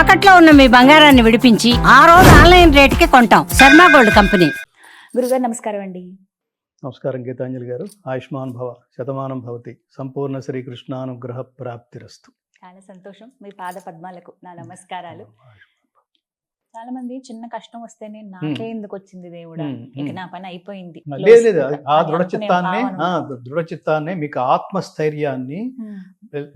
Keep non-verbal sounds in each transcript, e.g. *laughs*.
తాకట్లో ఉన్న మీ బంగారాన్ని విడిపించి ఆ రోజు ఆన్లైన్ రేటుకి కొంటాం. Sharma gold company. గురుగారు నమస్కారం అండి. నమస్కారం గీతాంజలి గారు. ఆయుష్మాన్ భవ శతమానం భవతి. సంపూర్ణ శ్రీకృష్ణానుగ్రహ ప్రాప్తిరస్తు చాలా సంతోషం మీ పాద పద్మాలకు నా నమస్కారాలు. చాలా మంది చిన్న కష్టం వస్తేనే నాకే ఎందుకు వచ్చింది దేవుడా? ఇక. నా పని అయిపోయింది. లేదు లేదు. ఆ దృఢ చిత్తాన్ని మీకు ఆత్మస్థైర్యాన్ని.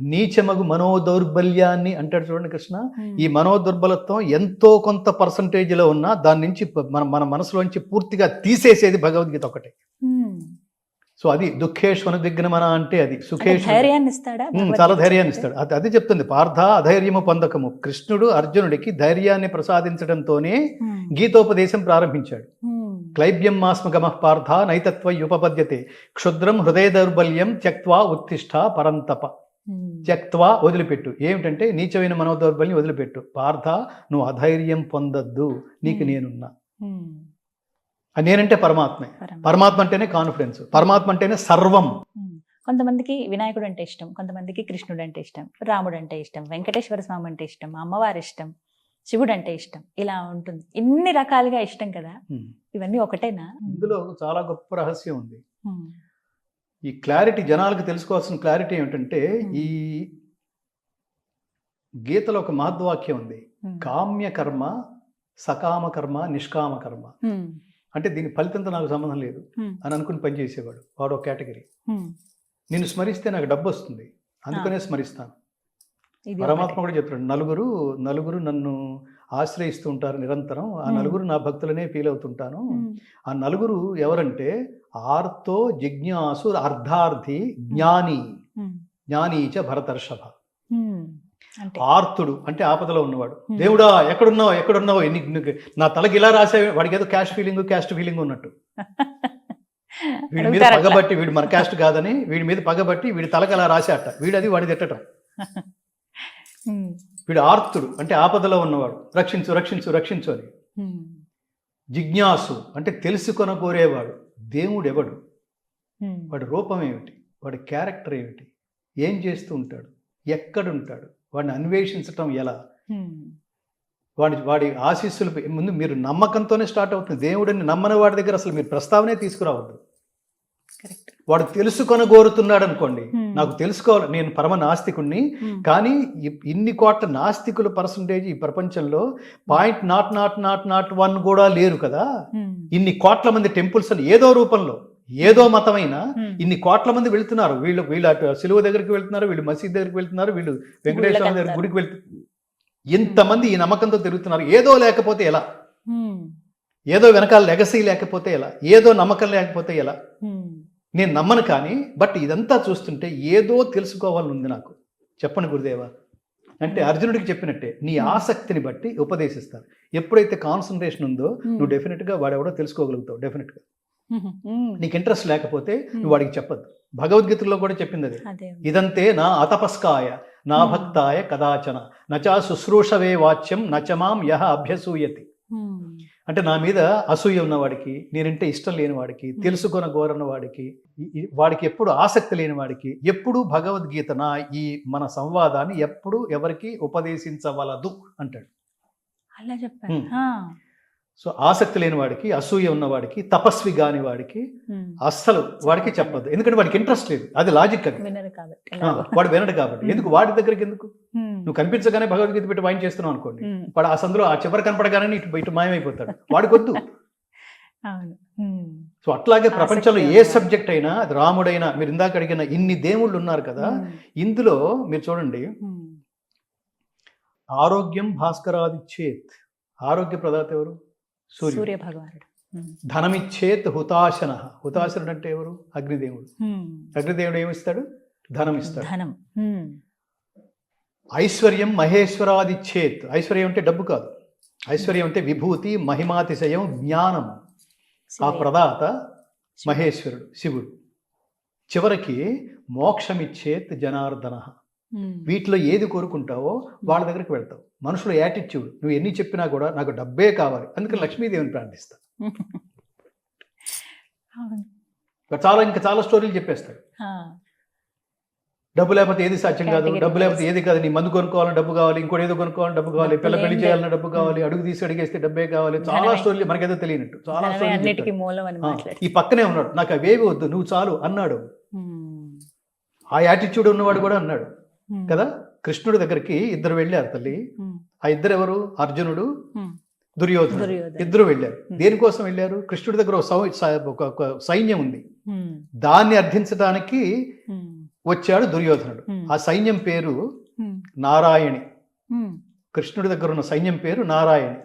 నీచమగు మనోదౌర్బల్యాన్ని అంటాడు చూడండి కృష్ణ మ్మ్. ఈ మనోదుర్బలత్వం ఎంతో కొంత పర్సంటేజ్లో ఉన్నా దాని నుంచి మన మన మనసులోంచి పూర్తిగా తీసేసేది భగవద్గీత ఒకటే మ్మ్. సో అది దుఃఖేశ్వర దిగ్నమన అంటే అది ఉమ్, భగవద్గీత చాలా ధైర్యాన్ని? ఇస్తాడు అది అది చెప్తుంది పార్థ అధైర్యము పొందకము కృష్ణుడు అర్జునుడికి ధైర్యాన్ని ప్రసాదించడంతోనే. గీతోపదేశం ప్రారంభించాడు. క్లైబ్యం మాస్మగమ పార్థ నైతత్వ ఉపపద్యతే క్షుద్రం హృదయ దౌర్బల్యం త్యక్వా ఉత్తిష్ట పరంతప. త్యక్వా వదిలిపెట్టు. ఏమిటంటే నీచమైన మనోదౌర్బల్యం వదిలిపెట్టు. పార్థ నువ్వు అధైర్యం పొందద్దు. నీకు Hmm. నేనున్నా. ఆ నేనంటే పరమాత్మే. పరమ. పరమాత్మ అంటేనే కాన్ఫిడెన్స్ పరమాత్మ అంటేనే సర్వం. కొంతమందికి వినాయకుడు అంటే ఇష్టం. కొంతమందికి కృష్ణుడు అంటే ఇష్టం. రాముడు అంటే ఇష్టం. వెంకటేశ్వర స్వామి అంటే ఇష్టం. అమ్మవారి ఇష్టం. శివుడు అంటే ఇష్టం. ఇలా ఉంటుంది. ఇన్ని రకాలుగా ఇష్టం కదా. Hmm. ఇవన్నీ ఒకటేనా? ఇందులో చాలా గొప్ప రహస్యం ఉంది. ఈ క్లారిటీ జనాలకు తెలుసుకోవాల్సిన క్లారిటీ ఏమిటంటే. ఈ గీతలో ఒక మహద్వాక్యం ఉంది. కామ్య కర్మ సకామ కర్మ నిష్కామ కర్మ. అంటే దీని ఫలితంతో నాకు సంబంధం లేదు. అని అనుకుని పనిచేసేవాడు వాడు ఒక కేటగిరీ. నిన్ను స్మరిస్తే నాకు డబ్బు వస్తుంది అందుకనే స్మరిస్తాను పరమాత్మ. కూడా చెప్తాడు నలుగురు నలుగురు నన్ను ఆశ్రయిస్తూ ఉంటారు నిరంతరం ఆ. నలుగురు నా భక్తులనే ఫీల్ అవుతుంటాను. ఆ నలుగురు ఎవరంటే ఆర్తో జిజ్ఞాసు అర్ధార్థి జ్ఞాని మ్మ్. జ్ఞానీచ భరతర్షభ మ్మ్. అంటే ఆర్తుడు అంటే ఆపదలో ఉన్నవాడు Hmm. దేవుడా ఎక్కడున్నావు ఎక్కడున్నావు ఎన్ని- నా తలకి ఇలా రాసే వాడికి ఏదో క్యాష్ ఫీలింగ్ క్యాస్ట్ ఫీలింగ్ ఉన్నట్టు *laughs* వీడి మీద. పగబట్టి వీడు మన క్యాస్ట్ కాదని వీడి మీద పగబట్టి వీడి తలకి అలా రాసేట వీడు అది వాడి తిట్టడం. *laughs* వీడు ఆర్తుడు అంటే ఆపదలో ఉన్నవాడు రక్షించు రక్షించు రక్షించు అని. జిజ్ఞాసు అంటే తెలుసుకొన కోరేవాడు దేవుడు ఎవడు. వాడి రూపం ఏమిటి? వాడి క్యారెక్టర్ ఏమిటి? ఏం చేస్తూ ఉంటాడు? ఎక్కడుంటాడు? వాడిని అన్వేషించటం ఎలా. వాడి వాడి ఆశీస్సులు ముందు మీరు నమ్మకంతోనే స్టార్ట్ అవుతుంది. దేవుడిని నమ్మని వాడి దగ్గర అసలు మీరు ప్రస్తావనే తీసుకురావద్దు. కరెక్ట్. వాడు తెలుసుకొని కోరుతున్నాడు అనుకోండి. నాకు తెలుసుకోవాలి నేను పరమ నాస్తికుణ్ణి. కానీ ఇన్ని కోట్ల నాస్తికుల పర్సంటేజ్ ఈ ప్రపంచంలో point naught naught naught naught one కూడా లేరు కదా. ఇన్ని కోట్ల మంది టెంపుల్స్ అని ఏదో రూపంలో ఏదో మతమైనా. ఇన్ని కోట్ల మంది వెళ్తున్నారు వీళ్ళు వీళ్ళు అటు సిలువ దగ్గరికి వెళ్తున్నారు వీళ్ళు మసీద్ దగ్గరికి వెళ్తున్నారు వీళ్ళు వెంకటేశ్వర దగ్గర. గుడికి వెళ్తున్నారు ఇంతమంది ఈ నమ్మకంతో తిరుగుతున్నారు ఏదో లేకపోతే ఎలా. ఏదో వెనకాల లెగసీ లేకపోతే ఎలా ఏదో నమ్మకం లేకపోతే ఎలా. నేను నమ్మను కానీ బట్ ఇదంతా చూస్తుంటే ఏదో తెలుసుకోవాలని ఉంది నాకు. చెప్పండి గురుదేవా. అంటే అర్జునుడికి చెప్పినట్టే నీ. ఆసక్తిని బట్టి ఉపదేశిస్తారు. ఎప్పుడైతే కాన్సన్ట్రేషన్ ఉందో. నువ్వు డెఫినెట్గా వాడెవడో తెలుసుకోగలుగుతావు డెఫినెట్గా. నీకు ఇంట్రెస్ట్ లేకపోతే నువ్వు వాడికి చెప్పద్దు. భగవద్గీతలో కూడా చెప్పింది అది. ఇదంతే నా అతపస్కాయ నా. భక్తాయ కదాచన. నచా శుశ్రూషవే వాచ్యం నచమాం యహ అభ్యసూయతి. అంటే నా మీద అసూయ ఉన్నవాడికి నేనంటే ఇష్టం లేని వాడికి తెలుసుకొన గోరన్న వాడికి వాడికి ఎప్పుడు ఆసక్తి లేని వాడికి ఎప్పుడు భగవద్గీత నా ఈ మన సంవాదాన్ని ఎప్పుడు ఎవరికి ఉపదేశించవలదు అంటాడు అలా. ఆ. సో ఆసక్తి లేని వాడికి అసూయ ఉన్నవాడికి తపస్వి కాని వాడికి. అస్సలు వాడికి చెప్పద్దు ఎందుకంటే వాడికి ఇంట్రెస్ట్ లేదు అది లాజిక్ అది. వాడు వినడు కాబట్టి. ఎందుకు వాడి దగ్గరికి ఎందుకు. నువ్వు కనిపించగానే భగవద్గీత పెట్టి వాయిన్ చేస్తున్నావు అనుకోండి. వాడు ఆ సందులో ఆ చివరి కనపడగానే ఇటు ఇటు మాయమైపోతాడు వాడికొద్దు. సో అట్లాగే ప్రపంచంలో ఏ. సబ్జెక్ట్ అయినా అది రాముడైనా మీరు ఇందాక అడిగిన ఇన్ని దేవుళ్ళు ఉన్నారు కదా. ఇందులో మీరు చూడండి. ఆరోగ్యం భాస్కరాదిచ్చేత్ ఆరోగ్య ప్రదాత ఎవరు సూర్య భగవానుడు. ధనమిచ్చేత్ హుతాశన. హుతాశనుడు అంటే ఎవరు? అగ్నిదేవుడు. అగ్నిదేవుడు ఏమిస్తాడు? ధనం. ఇస్తాడు ధనం. ఐశ్వర్యం మహేశ్వరాదిచ్చేత్. ఐశ్వర్యం అంటే డబ్బు కాదు. ఐశ్వర్యం అంటే విభూతి మహిమాతిశయం జ్ఞానం ఆ. ప్రదాత మహేశ్వరుడు శివుడు. చివరికి మోక్షమిచ్చేత్ జనార్దన. వీటిలో ఏది కోరుకుంటావో వాళ్ళ దగ్గరికి వెళ్తావు. మనుషుల యాటిట్యూడ్. నువ్వు ఎన్ని చెప్పినా కూడా నాకు డబ్బే కావాలి. అందుకని లక్ష్మీదేవిని ప్రార్థిస్తా. *laughs* చాలా ఇంకా చాలా స్టోరీలు చెప్పేస్తాడు. డబ్బు లేకపోతే ఏది సాధ్యం కాదు? డబ్బు లేకపోతే. ఏది కాదు? నీ మందు కొనుక్కోవాలని డబ్బు కావాలి ఇంకోటి ఏదో కొనుక్కోవాలని డబ్బు కావాలి పిల్ల పెళ్ళి చేయాలన్న. డబ్బు కావాలి అడుగు తీసి అడిగేస్తే డబ్బే కావాలి. చాలా. స్టోరీలు మనకేదో తెలియనట్టు. చాలా స్టోరీలు ఈ పక్కనే ఉన్నాడు. నాకు అవేవి వద్దు నువ్వు చాలు అన్నాడు. ఆ యాటిట్యూడ్ ఉన్నవాడు కూడా అన్నాడు. కదా? కృష్ణుడి దగ్గరికి ఇద్దరు వెళ్ళారు తల్లి. ఆ ఇద్దరు ఎవరు అర్జునుడు దుర్యోధనుడు. దుర్యోధనుడు. ఇద్దరు వెళ్ళారు. దేనికోసం వెళ్ళారు? కృష్ణుడి దగ్గర ఒక సైన్యం ఉంది. దాన్ని అర్థించడానికి వచ్చాడు దుర్యోధనుడు. ఆ సైన్యం పేరు నారాయణి. కృష్ణుడి దగ్గర ఉన్న సైన్యం పేరు నారాయణి.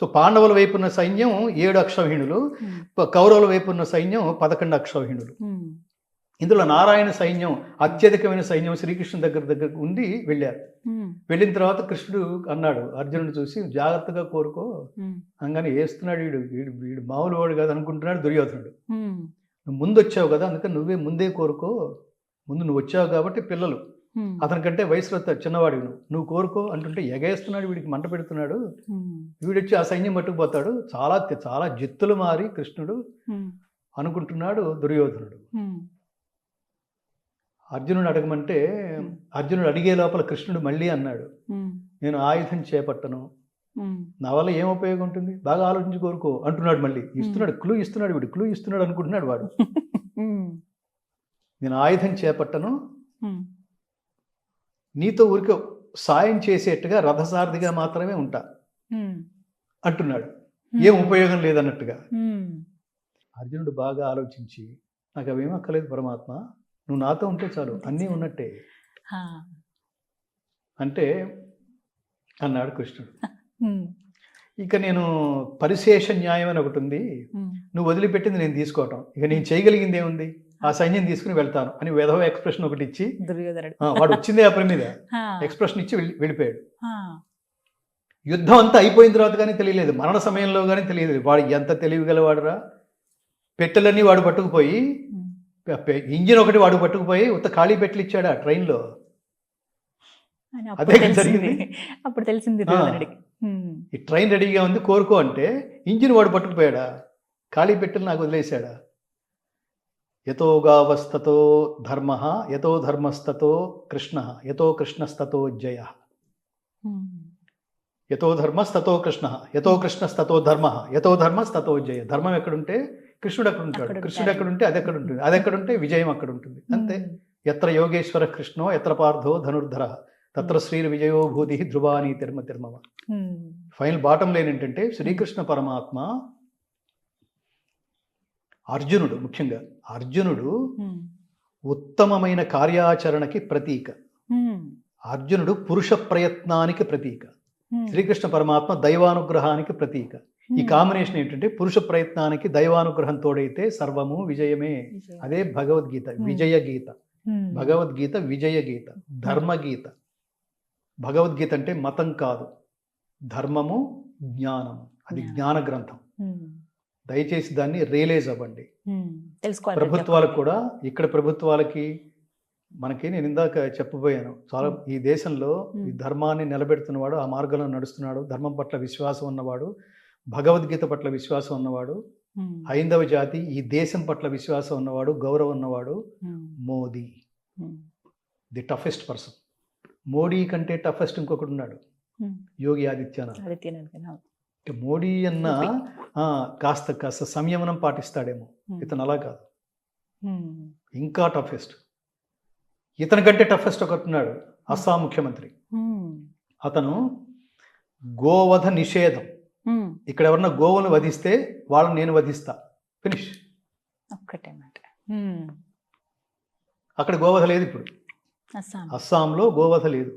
సో పాండవుల వైపు ఉన్న సైన్యం ఏడు అక్షౌహిణులు కౌరవుల వైపు ఉన్న సైన్యం పదకొండు అక్షౌహిణులు ఇందులో నారాయణ సైన్యం అత్యధికమైన సైన్యం శ్రీకృష్ణుడి దగ్గర దగ్గర ఉండి వెళ్ళారు. వెళ్ళిన తర్వాత కృష్ణుడు అన్నాడు అర్జునుడు చూసి జాగ్రత్తగా కోరుకో. అనగానే వేస్తున్నాడు వీడు వీడు వీడు మామూలు వాడు కాదు అనుకుంటున్నాడు దుర్యోధనుడు. నువ్వు ముందు వచ్చావు కదా అందుకని నువ్వే ముందే కోరుకో. ముందు నువ్వు వచ్చావు కాబట్టి పిల్లలు. అతనికంటే వయసులో చిన్నవాడివి నువ్వు నువ్వు కోరుకో అంటుంటే ఎగేస్తున్నాడు వీడికి మంట పెడుతున్నాడు. వీడొచ్చి ఆ సైన్యం పట్టుకుపోతాడు చాలా చాలా జిత్తులు మారి కృష్ణుడు అనుకుంటున్నాడు దుర్యోధనుడు. అర్జునుడు అడగమంటే అర్జునుడు అడిగే లోపల కృష్ణుడు మళ్ళీ అన్నాడు నేను ఆయుధం చేపట్టను. నా వల్ల ఏం ఉపయోగం ఉంటుంది? బాగా ఆలోచించి కోరుకో అంటున్నాడు మళ్ళీ. ఇస్తున్నాడు క్లూ ఇస్తున్నాడు వీడు క్లూ ఇస్తున్నాడు అనుకుంటున్నాడు వాడు. *laughs* నేను ఆయుధం చేపట్టను. నీతో ఊరికే సాయం చేసేట్టుగా రథసారథిగా మాత్రమే ఉంటా. అంటున్నాడు. ఏం ఉపయోగం లేదన్నట్టుగా. అర్జునుడు బాగా ఆలోచించి నాకు అవేం అక్కలేదు పరమాత్మ. నువ్వు నాతో ఉంటే చాలు అన్నీ ఉన్నట్టే. అంటే అన్నాడు కృష్ణుడు. ఇక నేను పరిశేష న్యాయం అని ఒకటి ఉంది. నువ్వు వదిలిపెట్టింది నేను తీసుకోవటం. ఇక నేను చేయగలిగింది ఏముంది? ఆ సైన్యం తీసుకుని వెళ్తాను అని వెధవ ఎక్స్ప్రెషన్ ఒకటి ఇచ్చి వాడు వచ్చిందే ఆ పని మీద. ఎక్స్ప్రెషన్ ఇచ్చి వెళ్ళి వెళ్ళిపోయాడు. యుద్ధం అంతా అయిపోయిన తర్వాత కానీ తెలియలేదు. మరణ సమయంలో కానీ తెలియలేదు. వాడు ఎంత తెలివిగలవాడురా పెట్టెలన్నీ వాడు పట్టుకుపోయి ఇంజిన్ ఒకటి వాడు పట్టుకుపోయి ఉత్త ఖాళీ పెట్టెలు ఇచ్చాడు ఆ ట్రైన్లో. అదే జరిగింది. అప్పుడు తెలిసింది ఈ ట్రైన్ రెడీగా ఉంది కోరుకో అంటే ఇంజిన్ వాడు పట్టుకుపోయాడా? ఖాళీ పెట్టెలు నాకు వదిలేశాడా? యతో గావస్తతో ధర్మ యతో ధర్మస్తతో కృష్ణ యతో కృష్ణస్తతో జయ. యతో ధర్మస్తతో కృష్ణ యతో కృష్ణస్తతో ధర్మ యతో ధర్మస్తతో జయ. ధర్మం ఎక్కడుంటే కృష్ణుడు అక్కడ ఉంటాడు కృష్ణుడు. ఎక్కడ ఉంటే అది ఎక్కడ ఉంటుంది అది ఎక్కడ ఉంటే విజయం అక్కడ ఉంటుంది అంతే ఎత్ర యోగేశ్వర కృష్ణో ఎత్ర పార్థో ధనుర్ధర. తత్ర శ్రీర్ విజయో భూతి ధ్రువాని తిర్మ తిర్మవ ఫైనల్ బాటం లైన్ ఏంటంటే శ్రీకృష్ణ పరమాత్మ అర్జునుడు ముఖ్యంగా అర్జునుడు ఉత్తమమైన కార్యాచరణకి ప్రతీక. అర్జునుడు పురుష ప్రయత్నానికి ప్రతీక. శ్రీకృష్ణ పరమాత్మ దైవానుగ్రహానికి ప్రతీక. ఈ ఉమ్. కాంబినేషన్ ఏంటంటే పురుష ప్రయత్నానికి దైవానుగ్రహం తోడైతే సర్వము విజయమే. విజయం. అదే భగవద్గీత Hmm. విజయ గీత భగవద్గీత విజయ గీత ధర్మగీత. భగవద్గీత అంటే మతం కాదు ధర్మము జ్ఞానము. అది జ్ఞానం. గ్రంథం. దయచేసి దాన్ని రియలైజ్ అవ్వండి. ప్రభుత్వాలకు కూడా ఇక్కడ ప్రభుత్వాలకి మనకి నేను ఇందాక చెప్పబోయాను. చాలా ఈ దేశంలో ఈ. ధర్మాన్ని నిలబెడుతున్నవాడు ఆ మార్గంలో నడుస్తున్నాడు ధర్మం పట్ల విశ్వాసం ఉన్నవాడు భగవద్గీత పట్ల విశ్వాసం ఉన్నవాడు హైందవ జాతి ఈ దేశం పట్ల విశ్వాసం ఉన్నవాడు గౌరవం ఉన్నవాడు Modi. The toughest person. Modi కంటే టఫెస్ట్ ఇంకొకడు ఉన్నాడు. యోగి ఆదిత్యనాథ్. మోడీ అన్న కాస్త కాస్త సంయమనం పాటిస్తాడేమో. ఇతను అలా కాదు. ఇంకా టఫెస్ట్. ఇతని కంటే టఫెస్ట్ ఒకడున్నాడు అస్సాం ముఖ్యమంత్రి. అతను గోవధ నిషేధం. ఇక్కడ ఎవరన్నా గోవులను వధిస్తే వాళ్ళని నేను వధిస్తా. ఫినిష్ ఒక్కటే మాట. ఉమ్, అక్కడ గోవధ లేదు ఇప్పుడు. అస్సాం. అస్సాంలో గోవధ లేదు.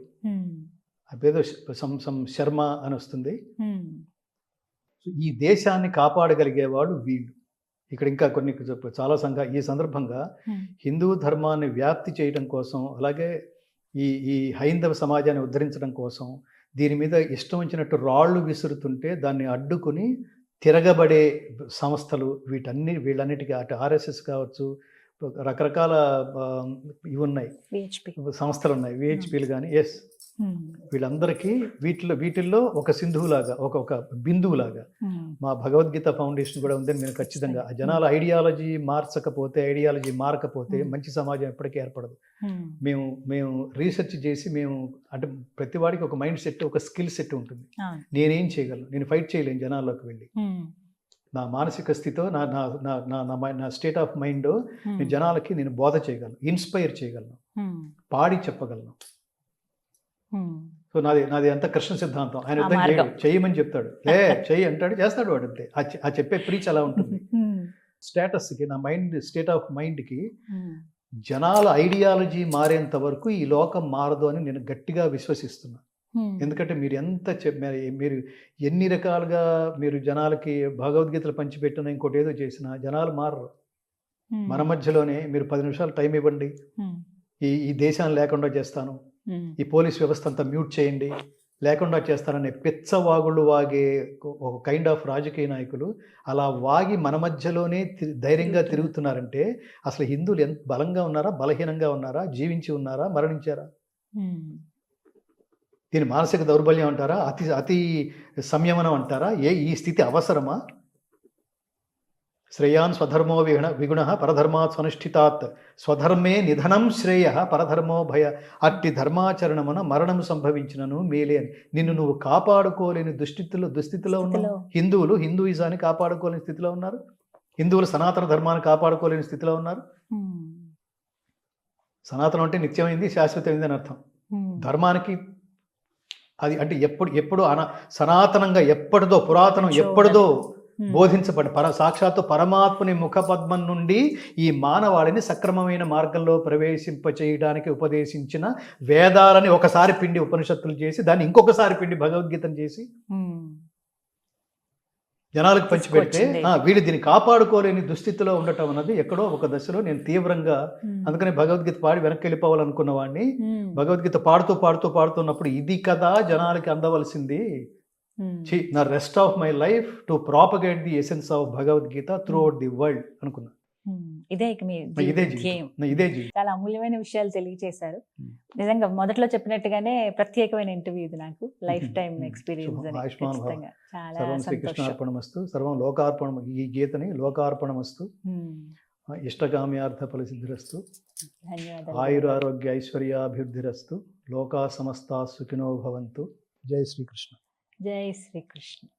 అదేదో సం సం శర్మ అని వస్తుంది. ఈ దేశాన్ని కాపాడగలిగేవాడు వీళ్ళు ఇక్కడ ఇంకా కొన్ని చాలా సంఘ ఈ సందర్భంగా హిందూ ధర్మాన్ని వ్యాప్తి చేయడం కోసం అలాగే ఈ ఈ హైందవ సమాజాన్ని ఉద్ధరించడం కోసం దీని మీద ఇష్టం వచ్చినట్టు రాళ్ళు విసురుతుంటే దాన్ని అడ్డుకుని తిరగబడే సంస్థలు వీటన్ని వీళ్ళన్నిటికీ అటు ఆర్ఎస్ఎస్ కావచ్చు రకరకాల ఇవి ఉన్నాయి. సంస్థలు ఉన్నాయి. విహెచ్పీలు కానీ ఎస్. వీళ్ళందరికీ వీటిలో వీటిల్లో ఒక సింధువులాగా ఒక ఒక బిందువులాగా మా భగవద్గీత ఫౌండేషన్ కూడా ఉందని నేను ఖచ్చితంగా ఆ జనాల ఐడియాలజీ మార్చకపోతే ఐడియాలజీ మారకపోతే. మంచి సమాజం ఎప్పటికీ ఏర్పడదు. మేము మేము రీసెర్చ్ చేసి మేము అంటే ప్రతి వాడికి ఒక మైండ్ సెట్ ఒక స్కిల్ సెట్ ఉంటుంది. నేనేం చేయగలను? నేను ఫైట్ చేయలేను జనాల్లోకి వెళ్ళి. నా మానసిక స్థితితో నా నా నా నా స్టేట్ ఆఫ్ మైండ్ నేను జనాలకి నేను బోధ చేయగలను ఇన్స్పైర్ చేయగలను పాడి చెప్పగలను. సో నాది నాది అంత కృష్ణ సిద్ధాంతం. ఆయన యుద్ధం. చేయడు. చేయమని చెప్తాడు. ఏ *laughs* చెయ్యి అంటాడు చేస్తాడు వాడు అంతే. ఆ చెప్పే ప్రీచ్ అలా ఉంటుంది. స్టేటస్కి నా మైండ్ స్టేట్ ఆఫ్ మైండ్కి జనాల ఐడియాలజీ మారేంత వరకు ఈ లోకం మారదు అని నేను గట్టిగా విశ్వసిస్తున్నా. ఉమ్, ఎందుకంటే మీరు ఎంత మరి- ఎన్ని రకాలుగా మీరు జనాలకి భగవద్గీతలు పంచిపెట్టినా ఇంకోటి ఏదో చేసినా జనాలు మారరు. మన మధ్యలోనే మీరు పది నిమిషాలు టైం ఇవ్వండి. ఈ ఈ దేశాన్ని లేకుండా చేస్తాను. ఈ పోలీస్ వ్యవస్థ అంతా మ్యూట్ చేయండి లేకుండా చేస్తాననే పిచ్చవాగుళ్ళు వాగే ఒక కైండ్ ఆఫ్ రాజకీయ నాయకులు అలా వాగి మన మధ్యలోనే ధైర్యంగా తిరుగుతున్నారంటే అసలు హిందువులు ఎంత బలంగా ఉన్నారా బలహీనంగా ఉన్నారా జీవించి ఉన్నారా మరణించారా? దీని మానసిక దౌర్బల్యం అంటారా? అతి అతి సంయమనం అంటారా? ఏ ఈ స్థితి అవసరమా? శ్రేయాన్ స్వధర్మో విగుణ విగుణ పరధర్మాత్ స్వనుష్ఠితాత్. స్వధర్మే నిధనం శ్రేయ పరధర్మో భయ అట్టి ధర్మాచరణమున మరణం సంభవించినను మేలే అని నిన్ను నువ్వు కాపాడుకోలేని దుస్థితిలో దుస్థితిలో ఉన్నావు. స్థితిలో. హిందువులు హిందూయిజాన్ని కాపాడుకోలేని స్థితిలో ఉన్నారు. హిందువులు సనాతన ధర్మాన్ని కాపాడుకోలేని స్థితిలో ఉన్నారు. సనాతనం అంటే నిత్యమైంది శాశ్వతమైంది అని అర్థం. ధర్మానికి అది అంటే ఎప్పుడు ఎప్పుడు అన సనాతనంగా ఎప్పటిదో పురాతనం ఎప్పటిదో బోధించబడి పర సాక్షాత్తు పరమాత్మని ముఖపద్మం నుండి ఈ మానవాళిని సక్రమమైన మార్గంలో ప్రవేశింప చేయడానికి ఉపదేశించిన వేదాలని ఒకసారి పిండి ఉపనిషత్తులు చేసి దాన్ని ఇంకొకసారి పిండి భగవద్గీతను చేసి జనాలకు పంచిపెడితే వీళ్ళు దీన్ని కాపాడుకోలేని దుస్థితిలో ఉండటం అన్నది ఎక్కడో ఒక దశలో నేను తీవ్రంగా అందుకని భగవద్గీత పాడి వెనక్కి వెళ్ళిపోవాలనుకున్న వాడిని భగవద్గీత పాడుతూ పాడుతూ పాడుతున్నప్పుడు ఇది కదా జనాలకి అందవలసింది. నా rest of my life to propagate the essence of Bhagavadgita throughout the world అనుకున్నా. ఉమ్, ఇదే ఇక మీ ఇదే చాలా అమూల్యమైన విషయాలు తెలియజేశారు ఉమ్. నిజంగా మొదట్లో చెప్పినట్టుగానే ప్రత్యేకమైన ఇంటర్వ్యూ ఇది నాకు లైఫ్ టైం. ఎక్స్పీరియన్స్ సర్వం శ్రీకృష్ణార్పణమస్తు సర్వం లోకార్పణం ఈ గీతని లోకార్పణమస్తు. ఉమ్, ఇష్టకామ్యార్థ ఫలసిద్ధిరస్తు. ధన్యవాదాలు. ఆయుర ఆరోగ్య ఐశ్వర్యాభివృద్ధిరస్తు. లోకా సమస్తా సుఖినో భవంతు. జై శ్రీకృష్ణ జై శ్రీకృష్ణ.